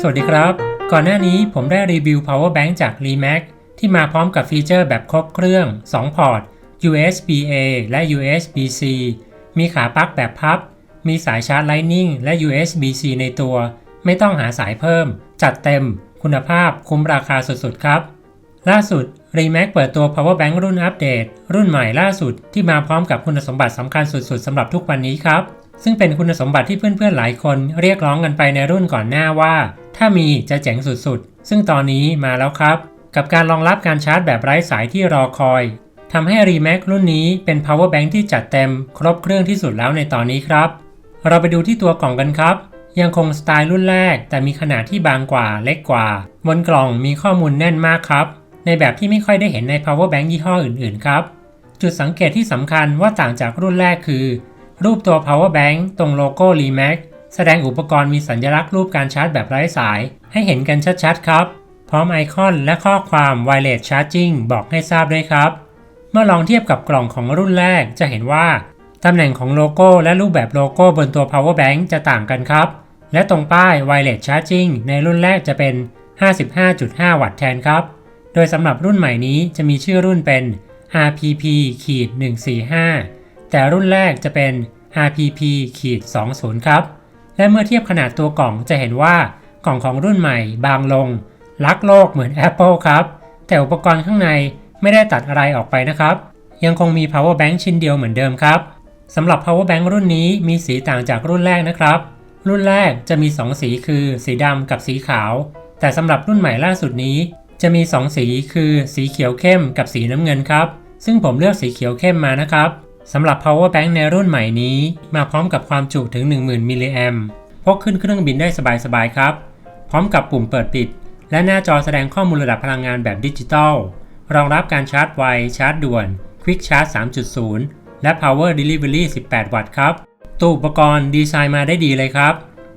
สวัสดีครับ ก่อนหน้านี้ผมได้รีวิว power bank จาก r e m a x ที่มาพร้อมกับฟีเจอร์แบบครบเครื่อง 2 พอร์ต USB-A และ USB-C มีขาปลั๊กแบบพับ มีสายชาร์จ Lightning และ USB-C ในตัว ไม่ต้องหาสายเพิ่ม จัดเต็ม คุณภาพคุ้มราคาสุดๆครับ ล่าสุด r e m a x เปิดตัว power bank รุ่นอัปเดต รุ่นใหม่ล่าสุดที่มาพร้อมกับคุณสมบัติสำคัญสุดๆสำหรับทุกวันนี้ครับซึ่งเป็นคุณสมบัติที่เพื่อนๆหลายคนเรียกร้องกันไปในรุ่นก่อนหน้าว่า ถ้ามีจะเจ๋งสุดๆ ซึ่งตอนนี้มาแล้วครับ กับการรองรับการชาร์จแบบไร้สายที่รอคอยทำให้ r e m a x รุ่นนี้เป็น power bank ที่จัดเต็มครบเครื่องที่สุดแล้วในตอนนี้ครับ เราไปดูที่ตัวกล่องกันครับ ยังคงสไตล์รุ่นแรก แต่มีขนาดที่บางกว่าเล็กกว่า บนกล่องมีข้อมูลแน่นมากครับ ในแบบที่ไม่ค่อยได้เห็นใน power bank ยี่ห้ออื่นๆ ครับ จุดสังเกตที่สำคัญว่าต่างจากรุ่นแรกคือ รูปตัว power bank ตรงโลโก้ r e m a x แสดงอุปกรณ์มีสัญลักษณ์รูปการชาร์จแบบไร้สาย ให้เห็นกันชัดๆครับ พร้อมไอคอนและข้อความ wireless charging บอกให้ทราบด้วยครับ เมื่อลองเทียบกับกล่องของรุ่นแรกจะเห็นว่าตำแหน่งของโลโก้และรูปแบบโลโก้บนตัว power bank จะต่างกันครับ และตรงป้าย wireless charging ในรุ่นแรกจะเป็น 55.5 วัตต์แทนครับ โดยสำหรับรุ่นใหม่นี้จะมีชื่อรุ่นเป็น RPP-145 แต่รุ่นแรกจะเป็น RPP-20 ครับ และเมื่อเทียบขนาดตัวกล่องจะเห็นว่ากล่องของรุ่นใหม่บางลง ลักโลกเหมือน Apple ครับ แต่อุปกรณ์ข้างในไม่ได้ตัดอะไรออกไปนะครับ ยังคงมี power bank ชิ้นเดียวเหมือนเดิมครับสำหรับ power bank รุ่นนี้มีสีต่างจากรุ่นแรกนะครับ รุ่นแรกจะมี 2 สีคือสีดำกับสีขาว แต่สำหรับรุ่นใหม่ล่าสุดนี้ จะมี 2 สีคือสีเขียวเข้มกับสีน้ำเงินครับ ซึ่งผมเลือกสีเขียวเข้มมานะครับ สำหรับ power bank ในรุ่นใหม่นี้ มาพร้อมกับความจุถึง 10,000 มิลลิแอมพกขึ้นเครื่องบินได้สบายๆครับ พร้อมกับปุ่มเปิดปิด และหน้าจอแสดงข้อมูลระดับพลังงานแบบดิจิตอลรองรับการชาร์จไว ชาร์จด่วน Quick Charge 3.0 และ Power Delivery 18 วัตต์ครับตู้อุปกรณ์ดีไซน์มาได้ดีเลยครับ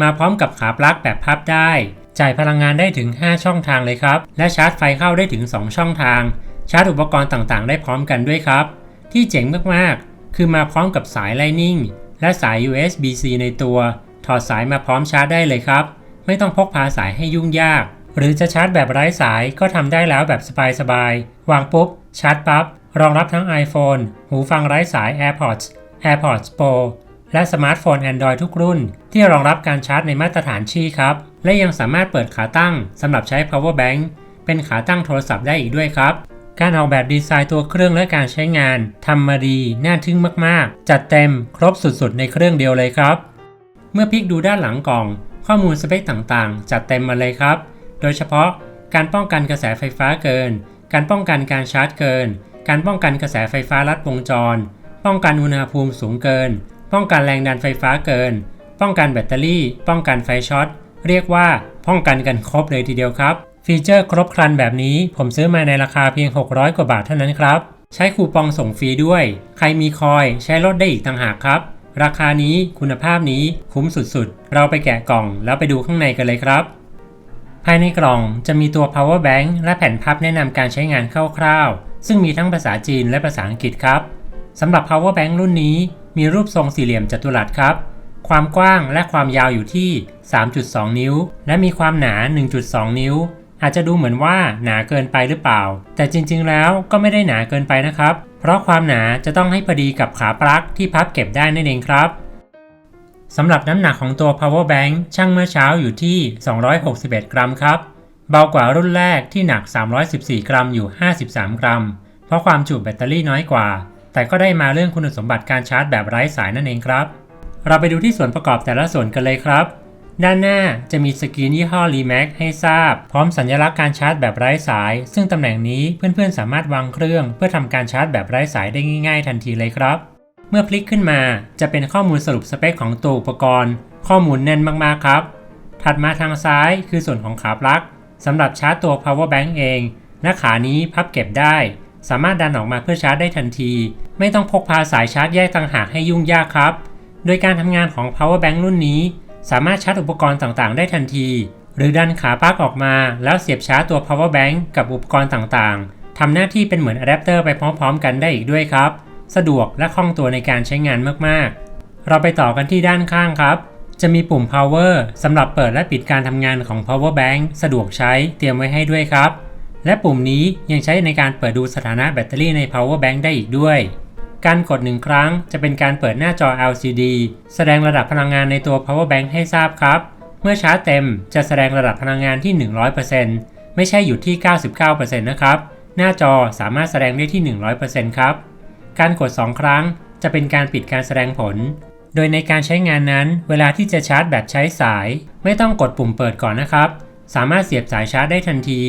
มาพร้อมกับขาปลั๊กแบบพับได้ จ่ายพลังงานได้ถึง 5 ช่องทางเลยครับ และชาร์จไฟเข้าได้ถึง 2 ช่องทาง ชาร์จอุปกรณ์ต่างๆ ได้พร้อมกันด้วยครับ ที่เจ๋งมากๆ คือมาพร้อมกับสาย Lightning และสาย USB-C ในตัว ถอดสายมาพร้อมชาร์จได้เลยครับ ไม่ต้องพกพาสายให้ยุ่งยาก หรือจะชาร์จแบบไร้สายก็ทำได้แล้วแบบสบายๆ วางปุ๊บ ชาร์จปั๊บ รองรับทั้ง iPhone หูฟังไร้สาย AirPods AirPods Pro และสมาร์ทโฟน Android ทุกรุ่น ที่รองรับการชาร์จในมาตรฐานชี่ครับ และยังสามารถเปิดขาตั้งสำหรับใช้ power bank เป็นขาตั้งโทรศัพท์ได้อีกด้วยครับ การออกแบบดีไซน์ตัวเครื่องและการใช้งานทำมาดีน่าทึ่งมากๆ จัดเต็มครบสุดๆ ในเครื่องเดียวเลยครับ เมื่อพลิกดูด้านหลังกล่อง ข้อมูลสเปคต่างๆ จัดเต็มมาเลยครับ โดยเฉพาะการป้องกันกระแสไฟฟ้าเกิน การป้องกันการชาร์จเกิน การป้องกันกระแสไฟฟ้าลัดวงจร ป้องกันอุณหภูมิสูงเกิน ป้องกันแรงดันไฟฟ้าเกิน ป้องกันแบตเตอรี่ ป้องกันไฟช็อต เรียกว่าป้องกันกันครบเลยทีเดียวครับ ฟีเจอร์ครบครันแบบนี้ผมซื้อมาในราคาเพียง 600 กว่าบาทเท่านั้นครับ ใช้คูปองส่งฟรีด้วย ใครมีคอยใช้ลดได้อีกต่างหากครับ ราคานี้คุณภาพนี้คุ้มสุดๆ เราไปแกะกล่องแล้วไปดูข้างในกันเลยครับ ภายในกล่องจะมีตัว power bank และแผ่นพับแนะนำการใช้งานคร่าวๆ ซึ่งมีทั้งภาษาจีนและภาษาอังกฤษครับสำหรับ power bank รุ่นนี้ มีรูปทรงสี่เหลี่ยมจัตุรัสครับความกว้างและความยาวอยู่ที่ 3.2 นิ้ว และมีความหนา 1.2 นิ้ว อาจจะดูเหมือนว่าหนาเกินไปหรือเปล่า แต่จริงๆแล้วก็ไม่ได้หนาเกินไปนะครับ เพราะความหนาจะต้องให้พอดีกับขาปลั๊กที่พับเก็บได้นั่นเองครับสำหรับน้ำหนักของตัว power bank ช่างเมื่อเช้าอยู่ที่ 261 กรัมครับ เบากว่ารุ่นแรกที่หนัก 314 กรัมอยู่ 53 กรัม เพราะความจุแบตเตอรี่น้อยกว่า แต่ก็ได้มาเรื่องคุณสมบัติการชาร์จแบบไร้สายนั่นเองครับ เราไปดูที่ส่วนประกอบแต่ละส่วนกันเลยครับ ด้านหน้าจะมีสกรีนยี่ห้อ r e m a x ให้ทราบ พร้อมสัญลักษณ์การชาร์จแบบไร้สาย ซึ่งตำแหน่งนี้เพื่อนๆสามารถวางเครื่อง เพื่อทำการชาร์จแบบไร้สายได้ง่ายๆ ทันทีเลยครับ เมื่อพลิกขึ้นมาจะเป็นข้อมูลสรุปสเปคของตัวอุปกรณ์ ข้อมูลแน่นมากๆครับ ถัดมาทางซ้ายคือส่วนของขาปลั๊กสำหรับชาร์จตัว power bank เองและขานี้พับเก็บได้ สามารถดันออกมาเพื่อชาร์จได้ทันที ไม่ต้องพกพาสายชาร์จแยกต่างหากให้ยุ่งยากครับ โดยการทำงานของ power bank รุ่นนี้ สามารถชาร์จอุปกรณ์ต่างๆ ได้ทันที หรือดันขาปลั๊กออกมา แล้วเสียบชาร์จตัว power bank กับอุปกรณ์ต่างๆ ทำหน้าที่เป็นเหมือนอะแดปเตอร์ไปพร้อมๆ กันได้อีกด้วยครับ สะดวกและคล่องตัวในการใช้งานมากๆ เราไปต่อกันที่ด้านข้างครับ จะมีปุ่ม power สำหรับเปิดและปิดการทำงานของ power bank สะดวกใช้เตรียมไว้ให้ด้วยครับ และปุ่มนี้ยังใช้ในการเปิดดูสถานะแบตเตอรี่ใน power bank ได้อีกด้วย การกดหนึ่งครั้งจะเป็นการเปิดหน้าจอ LCD แสดงระดับพลังงานในตัว power bank ให้ทราบครับ เมื่อชาร์จเต็มจะแสดงระดับพลังงานที่ 100%ไม่ใช่อยู่ที่ 99%นะครับ หน้าจอสามารถแสดงได้ที่ 100%ครับ การกด 2 ครั้งจะเป็นการปิดการแสดงผล โดยในการใช้งานนั้น เวลาที่จะชาร์จแบบใช้สาย ไม่ต้องกดปุ่มเปิดก่อนนะครับ สามารถเสียบสายชาร์จได้ทันที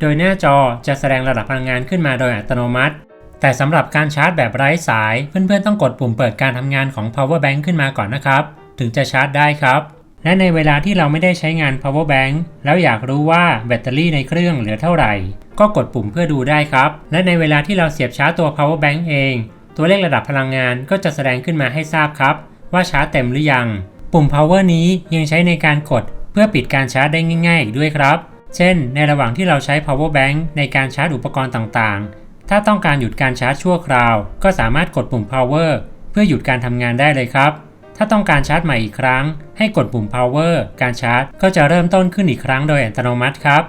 โดยหน้าจอจะแสดงระดับพลังงานขึ้นมาโดยอัตโนมัติ แต่สำหรับการชาร์จแบบไร้สาย เพื่อนๆต้องกดปุ่มเปิดการทำงานของ power bank ขึ้นมาก่อนนะครับ ถึงจะชาร์จได้ครับ และในเวลาที่เราไม่ได้ใช้งาน power bank แล้วอยากรู้ว่าแบตเตอรี่ในเครื่องเหลือเท่าไหร่ ก็กดปุ่มเพื่อดูได้ครับ และในเวลาที่เราเสียบชาร์จตัว power bank เอง ตัวเลขระดับพลังงานก็จะแสดงขึ้นมาให้ทราบครับ ว่าชาร์จเต็มหรือยัง ปุ่ม power นี้ยังใช้ในการกด เพื่อปิดการชาร์จได้ง่าย ๆ อีกด้วยครับ เช่น ในระหว่างที่เราใช้ power bank ในการชาร์จอุปกรณ์ต่างๆ ถ้าต้องการหยุดการชาร์จชั่วคราว ก็สามารถกดปุ่ม power เพื่อหยุดการทำงานได้เลยครับ ถ้าต้องการชาร์จใหม่อีกครั้ง ให้กดปุ่ม power การชาร์จ ก็จะเริ่มต้นขึ้นอีกครั้งโดยอัตโนมัติครับ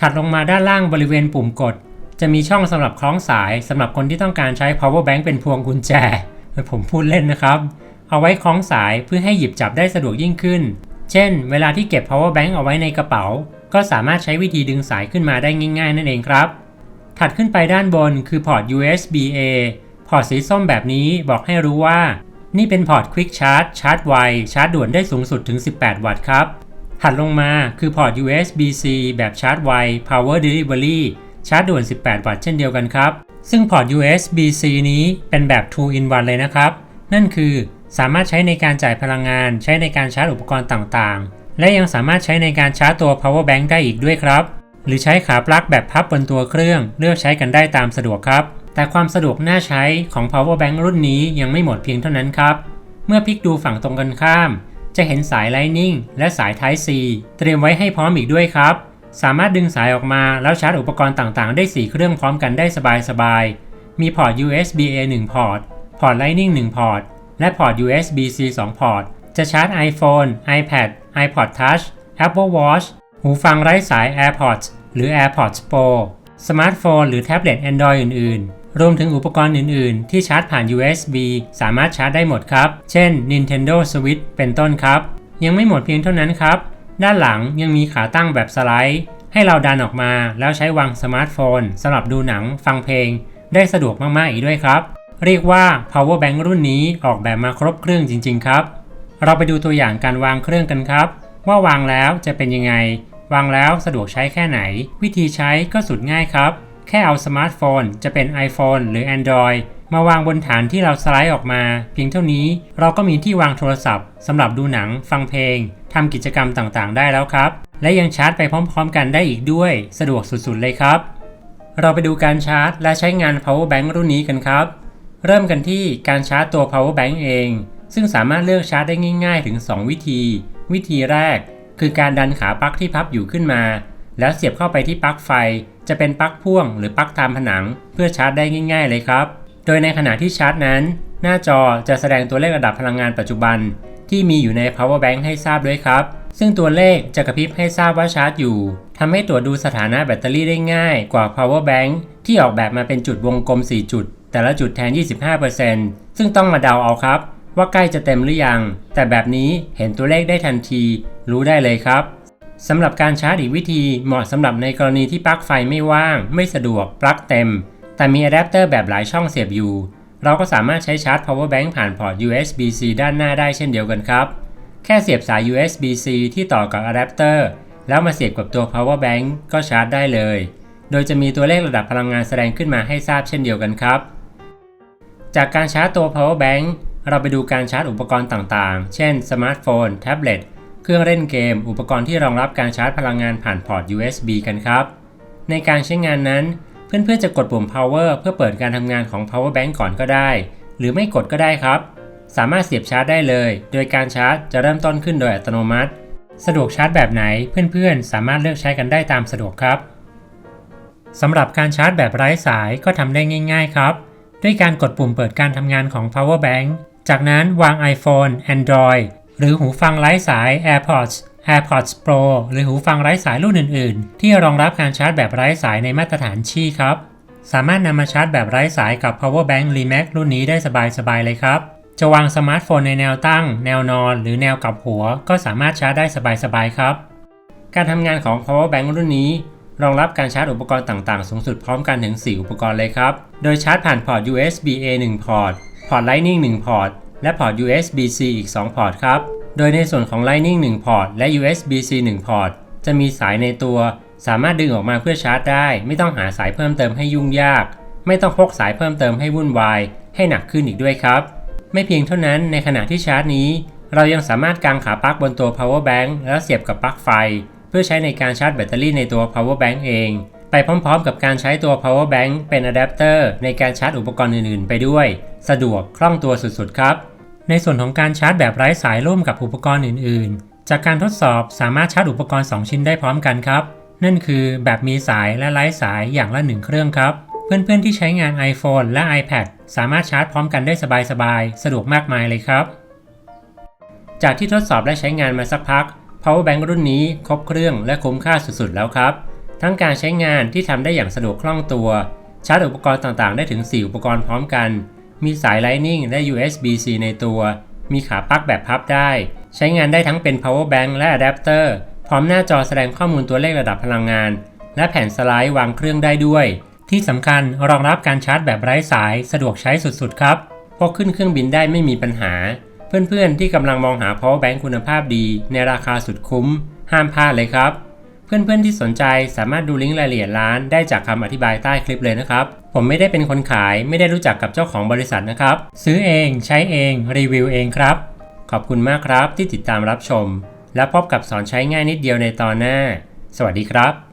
ถัดลงมาด้านล่างบริเวณปุ่มกด จะมีช่องสำหรับคล้องสายสำหรับคนที่ต้องการใช้ power bank เป็นพวงกุญแจ ผมพูดเล่นนะครับ เอาไว้คล้องสายเพื่อให้หยิบจับได้สะดวกยิ่งขึ้น เช่น เวลาที่เก็บ power bank เอาไว้ในกระเป๋า ก็สามารถใช้วิธีดึงสายขึ้นมาได้ง่าย ๆ นั่นเองครับ ถัดขึ้นไปด้านบนคือพอร์ต USB A พอร์ตสีส้มแบบนี้บอกให้รู้ว่า นี่เป็นพอร์ต Quick Charge ชาร์จไว ชาร์จด่วนได้สูงสุดถึง 18 วัตต์ครับ ถัดลงมาคือพอร์ต USB-C แบบชาร์จไว Power Delivery ชาร์จด่วน 18 วัตต์เช่นเดียวกันครับ ซึ่งพอร์ต USB-C นี้เป็นแบบ 2 in 1 เลยนะครับ นั่นคือสามารถใช้ในการจ่ายพลังงาน ใช้ในการชาร์จอุปกรณ์ต่างๆ และยังสามารถใช้ในการชาร์จตัว power bank ได้อีกด้วยครับ หรือใช้ขาปลั๊กแบบพับบนตัวเครื่อง เลือกใช้กันได้ตามสะดวกครับ แต่ความสะดวกน่าใช้ของ power bank รุ่นนี้ยังไม่หมดเพียงเท่านั้นครับ เมื่อพลิกดูฝั่งตรงกันข้าม จะเห็นสาย Lightning และสาย Type C เตรียมไว้ให้พร้อมอีกด้วยครับ สามารถดึงสายออกมาแล้วชาร์จอุปกรณ์ต่างๆ ได้ 4 เครื่องพร้อมกันได้สบายๆ มีพอร์ต USB A 1 พอร์ต พอร์ต Lightning 1 พอร์ต และพอร์ต USB-C 2 พอร์ต จะชาร์จ iPhone, iPad, iPod Touch, Apple Watch หูฟังไร้สาย AirPods หรือ AirPods Pro สมาร์ทโฟนหรือแท็บเล็ต Android อื่น ๆ รวมถึงอุปกรณ์อื่น ๆ ที่ชาร์จผ่าน USB สามารถชาร์จได้หมดครับ เช่น Nintendo Switch เป็นต้นครับ ยังไม่หมดเพียงเท่านั้นครับ ด้านหลังยังมีขาตั้งแบบสไลด์ ให้เราดันออกมาแล้วใช้วางสมาร์ทโฟนสำหรับดูหนังฟังเพลง ได้สะดวกมาก ๆ อีกด้วยครับ เรียกว่า power bank รุ่นนี้ออกแบบมาครบเครื่องจริง ๆ ครับ เราไปดูตัวอย่างการวางเครื่องกันครับ ว่าวางแล้วจะเป็นยังไง วางแล้วสะดวกใช้แค่ไหน วิธีใช้ก็สุดง่ายครับ แค่เอาสมาร์ทโฟน จะเป็น iPhone หรือ Android มาวางบนฐานที่เราสไลด์ออกมา เพียงเท่านี้เราก็มีที่วางโทรศัพท์สำหรับดูหนัง ฟังเพลงทำกิจกรรมต่างๆ ได้แล้วครับ และยังชาร์จไปพร้อม ๆ กันได้อีกด้วย สะดวกสุดๆเลยครับ เราไปดูการชาร์จ และใช้งาน power bank รุ่นนี้กันครับ เริ่มกันที่การชาร์จตัว power bank เอง ซึ่งสามารถเลือกชาร์จได้ง่าย ๆ ถึง 2 วิธี วิธีแรก คือการดันขาปลั๊กที่พับอยู่ขึ้นมา แล้วเสียบเข้าไปที่ปลั๊กไฟ จะเป็นปลั๊กพ่วงหรือปลั๊กตามผนัง เพื่อชาร์จได้ง่าย ๆ เลยครับ โดยในขณะที่ชาร์จนั้น หน้าจอจะแสดงตัวเลขระดับพลังงานปัจจุบัน ที่มีอยู่ใน power bank ให้ทราบด้วยครับ ซึ่งตัวเลขจะกระพริบให้ทราบว่าชาร์จอยู่ทำให้ตรวจดูสถานะแบตเตอรี่ได้ง่ายกว่า power bank ที่ออกแบบมาเป็นจุดวงกลม 4 จุด แต่ละจุดแทน 25%ซึ่งต้องมาเดาเอาครับ ว่าใกล้จะเต็มหรือยัง แต่แบบนี้เห็นตัวเลขได้ทันที รู้ได้เลยครับสำหรับการชาร์จอีกวิธีเหมาะสำหรับในกรณีที่ปลั๊กไฟไม่ว่าง ไม่สะดวกปลั๊กเต็ม แต่มีอะแดปเตอร์แบบหลายช่องเสียบอยู่ เราก็สามารถใช้ชาร์จ power bank ผ่านพอร์ต USB-C ด้านหน้าได้เช่นเดียวกันครับ แค่เสียบสาย USB-C ที่ต่อกับอะแดปเตอร์แล้วมาเสียบกับตัว power bank ก็ชาร์จได้เลย โดยจะมีตัวเลขระดับพลังงานแสดงขึ้นมาให้ทราบเช่นเดียวกันครับ จากการชาร์จตัว power bank เราไปดูการชาร์จอุปกรณ์ต่างๆ เช่น สมาร์ทโฟน แท็บเล็ต เครื่องเล่นเกม อุปกรณ์ที่รองรับการชาร์จพลังงานผ่านพอร์ต USB กันครับ ในการใช้งานนั้น เพื่อนๆจะกดปุ่ม power เพื่อเปิดการทำงานของ power bank ก่อนก็ได้ หรือไม่กดก็ได้ครับ สามารถเสียบชาร์จได้เลย โดยการชาร์จจะเริ่มต้นขึ้นโดยอัตโนมัติ สะดวกชาร์จแบบไหน เพื่อนๆ สามารถเลือกใช้กันได้ตามสะดวกครับสำหรับการชาร์จแบบไร้สายก็ทำได้ง่าย ๆ ครับ ด้วยการกดปุ่มเปิดการทำงานของ power bank จากนั้นวาง iPhone Android หรือหูฟังไร้สาย AirPods AirPods Pro หรือหูฟังไร้สายรุ่นอื่น ๆ ที่รองรับการชาร์จแบบไร้สายในมาตรฐานชี่ครับ สามารถนำมาชาร์จแบบไร้สายกับ Power Bank Remax รุ่นนี้ได้สบาย ๆ เลยครับ จะวางสมาร์ทโฟนในแนวตั้ง แนวนอน หรือแนวกลับหัว ก็สามารถชาร์จได้สบาย ๆ ครับ การทำงานของ Power Bank รุ่นนี้ รองรับการชาร์จอุปกรณ์ต่าง ๆ สูงสุดพร้อมกันถึง 4 อุปกรณ์เลยครับ โดยชาร์จผ่านพอร์ต USB A 1 พอร์ต พอร์ต Lightning 1 พอร์ต และพอร์ต USB C อีก 2 พอร์ตครับ โดยในส่วนของ Lightning 1 พอร์ต และ USB C 1 พอร์ต จะมีสายในตัว สามารถดึงออกมาเพื่อชาร์จได้ ไม่ต้องหาสายเพิ่มเติมให้ยุ่งยาก ไม่ต้องพกสายเพิ่มเติมให้วุ่นวาย ให้หนักขึ้นอีกด้วยครับ ไม่เพียงเท่านั้น ในขณะที่ชาร์จนี้ เรายังสามารถกางขาปลั๊กบนตัว power bank แล้วเสียบกับปลั๊กไฟ เพื่อใช้ในการชาร์จแบตเตอรี่ในตัว power bank เอง พร้อมๆ กับการใช้ตัว power bank เป็นอะแดปเตอร์ในการชาร์จอุปกรณ์อื่นๆ ไปด้วย สะดวกคล่องตัวสุดๆ ครับ ในส่วนของการชาร์จแบบไร้สายร่วมกับอุปกรณ์อื่นๆ จากการทดสอบสามารถชาร์จอุปกรณ์ 2 ชิ้นได้พร้อมกันครับ นั่นคือแบบมีสายและไร้สายอย่างละ 1 เครื่องครับ เพื่อนๆ ที่ใช้งาน iPhone และ iPad สามารถชาร์จพร้อมกันได้สบายๆ สะดวกมากมายเลยครับ จากที่ทดสอบและใช้งานมาสักพัก Power Bank รุ่นนี้ครบเครื่องและคุ้มค่าสุดๆ แล้วครับ ทั้งการใช้งานที่ทำได้อย่างสะดวกคล่องตัว ชาร์จอุปกรณ์ต่างๆ ได้ถึง 4 อุปกรณ์พร้อมกัน มีสาย Lightning และ USB-C ในตัว มีขาปลั๊กแบบพับได้ ใช้งานได้ทั้งเป็น Power Bank และอะแดปเตอร์พร้อมหน้าจอแสดงข้อมูลตัวเลขระดับพลังงาน และแผ่นสไลด์วางเครื่องได้ด้วย ที่สำคัญรองรับการชาร์จแบบไร้สายสะดวกใช้สุดๆ ครับพกขึ้นเครื่องบินได้ไม่มีปัญหา เพื่อนๆที่กำลังมองหา power bank คุณภาพดี ในราคาสุดคุ้ม ห้ามพลาดเลยครับ เพื่อนๆที่สนใจสามารถดูลิงก์รายละเอียดร้านได้จากคำอธิบายใต้คลิปเลยนะครับ ผมไม่ได้เป็นคนขายไม่ได้รู้จักกับเจ้าของบริษัทนะครับ ซื้อเองใช้เอง รีวิวเองครับ ขอบคุณมากครับที่ติดตามรับชม และพบกับสอนใช้ง่ายนิดเดียวในตอนหน้า สวัสดีครับ